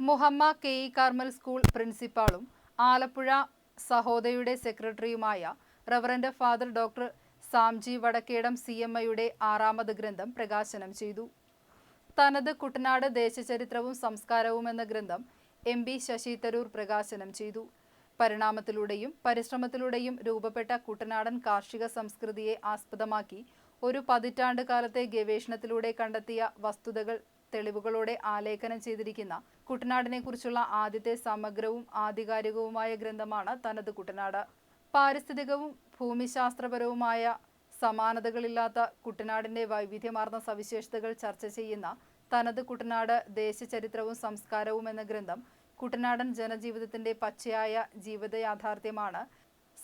Muhamma K E Carmel school പ്രിൻസിപ്പാളും Alappuzha സഹോദയുടെ സെക്രട്ടറിയുമായ reverend father doctor Samji Vadakkedam C M ഐയുടെ ആറാമത് ഗ്രന്ഥം പ്രകാശനം ചെയ്തു. തനത് കുട്ടനാട് ദേശചരിത്രവും സംസ്കാരവും എന്ന ഗ്രന്ഥം എം ബി ശശി തരൂർ പ്രകാശനം ചെയ്തു. പരിണാമത്തിലൂടെയും പരിശ്രമത്തിലൂടെയും രൂപപ്പെട്ട കുട്ടനാടൻ കാർഷിക സംസ്കൃതിയെ ആസ്പദമാക്കി ഒരു പതിറ്റാണ്ട് കാലത്തെ ഗവേഷണത്തിലൂടെ കണ്ടെത്തിയ വസ്തുതകൾ തെളിവുകളോടെ ആലേഖനം ചെയ്തിരിക്കുന്ന കുട്ടനാടിനെ കുറിച്ചുള്ള ആദ്യത്തെ സമഗ്രവും ആധികാരികവുമായ ഗ്രന്ഥമാണ് തനത് കുട്ടനാട്. പാരിസ്ഥിതികവും ഭൂമിശാസ്ത്രപരവുമായ സമാനതകളില്ലാത്ത കുട്ടനാടിന്റെ വൈവിധ്യമാർന്ന സവിശേഷതകൾ ചർച്ച ചെയ്യുന്ന തനത് കുട്ടനാട് ദേശചരിത്രവും സംസ്കാരവും എന്ന ഗ്രന്ഥം കുട്ടനാടൻ ജനജീവിതത്തിന്റെ പച്ചയായ ജീവിത യാഥാർത്ഥ്യമാണ്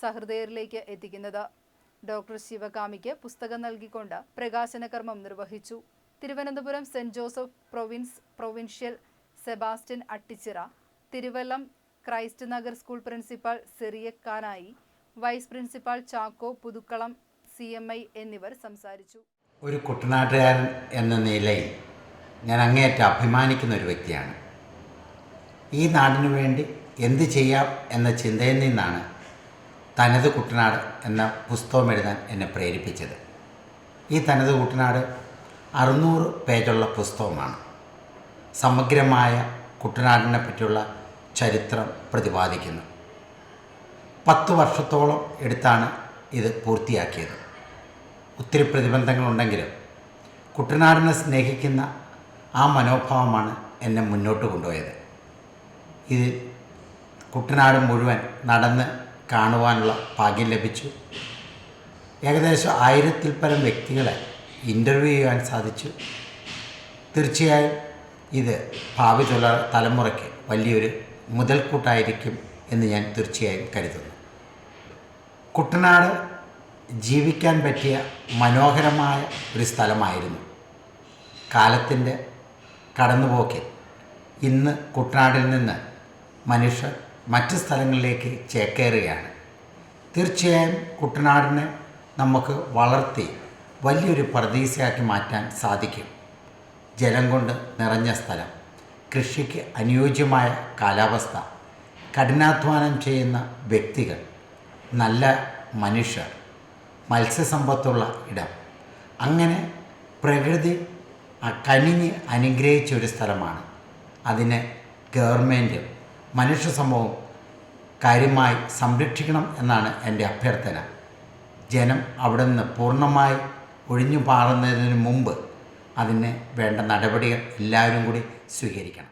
സഹൃദയരിലേക്ക് എത്തിക്കുന്നത്. ഡോക്ടർ ശിവകാമിക്ക് പുസ്തകം നൽകിക്കൊണ്ട് പ്രകാശന കർമ്മം നിർവഹിച്ചു. Thiruvananthapuram Saint Joseph province provincial Sebastian Attichira Thiruvallam Christ Nagar school principal സെറിയക്കാനായി vice principal Chacko Puthukkalam C എന്നിവർ സംസാരിച്ചു. ഒരു കുട്ടനാട്ടുകാരൻ എന്ന നിലയിൽ ഞാൻ അങ്ങേയറ്റം അഭിമാനിക്കുന്ന ഒരു വ്യക്തിയാണ്. ഈ നാടിനു വേണ്ടി എന്ത് ചെയ്യാം എന്ന ചിന്തയിൽ നിന്നാണ് തനത് കുട്ടനാട് എന്ന പുസ്തകം എഴുതാൻ എന്നെ പ്രേരിപ്പിച്ചത്. ഈ തനത് കുട്ടനാട് അറുന്നൂറ് പേജുള്ള പുസ്തകമാണ്. സമഗ്രമായ കുട്ടനാടിനെ പറ്റിയുള്ള ചരിത്രം പ്രതിപാദിക്കുന്നു. പത്ത് വർഷത്തോളം എടുത്താണ് ഇത് പൂർത്തിയാക്കിയത്. ഒത്തിരി പ്രതിബന്ധങ്ങളുണ്ടെങ്കിലും കുട്ടനാടിനെ സ്നേഹിക്കുന്ന ആ മനോഭാവമാണ് എന്നെ മുന്നോട്ട് കൊണ്ടുപോയത്. ഇത് കുട്ടനാട് മുഴുവൻ നടന്ന് കാണുവാനുള്ള ഭാഗ്യം ലഭിച്ചു. ഏകദേശം ആയിരത്തിൽ പരം വ്യക്തികളെ ഇന്റർവ്യൂ ചെയ്യാൻ സാധിച്ചു. തീർച്ചയായും ഇത് ഭാവി തല തലമുറയ്ക്ക് വലിയൊരു മുതൽക്കൂട്ടായിരിക്കും എന്ന് ഞാൻ തീർച്ചയായും കരുതുന്നു. കുട്ടനാട് ജീവിക്കാൻ പറ്റിയ മനോഹരമായ ഒരു സ്ഥലമായിരുന്നു. കാലത്തിന്റെ കടന്നുപോക്കിൽ ഇന്ന് കുട്ടനാടിൽ നിന്ന് മനുഷ്യർ മറ്റ് സ്ഥലങ്ങളിലേക്ക് ചേക്കേറുകയാണ്. തീർച്ചയായും കുട്ടനാടിനെ നമുക്ക് വളർത്തി വലിയൊരു പ്രതീക്ഷയാക്കി മാറ്റാൻ സാധിക്കും. ജലം കൊണ്ട് നിറഞ്ഞ സ്ഥലം. കൃഷിക്ക് അനുയോജ്യമായ കാലാവസ്ഥ. കഠിനാധ്വാനം ചെയ്യുന്ന വ്യക്തികൾ. നല്ല മനുഷ്യർ. മത്സ്യസമ്പത്തുള്ള ഇടം. അങ്ങനെ പ്രകൃതി കനിഞ്ഞ് അനുഗ്രഹിച്ച ഒരു സ്ഥലമാണ്. അതിനെ ഗവൺമെന്റ് മനുഷ്യ സമൂഹം കാര്യമായി സംരക്ഷിക്കണം എന്നാണ് എന്റെ അഭ്യർത്ഥന. ജനം അവിടെ നിന്ന് പൂർണമായി ഒഴിഞ്ഞു പാറുന്നതിന് മുമ്പ് അതിന് വേണ്ട നടപടികൾ എല്ലാവരും കൂടി സ്വീകരിക്കണം.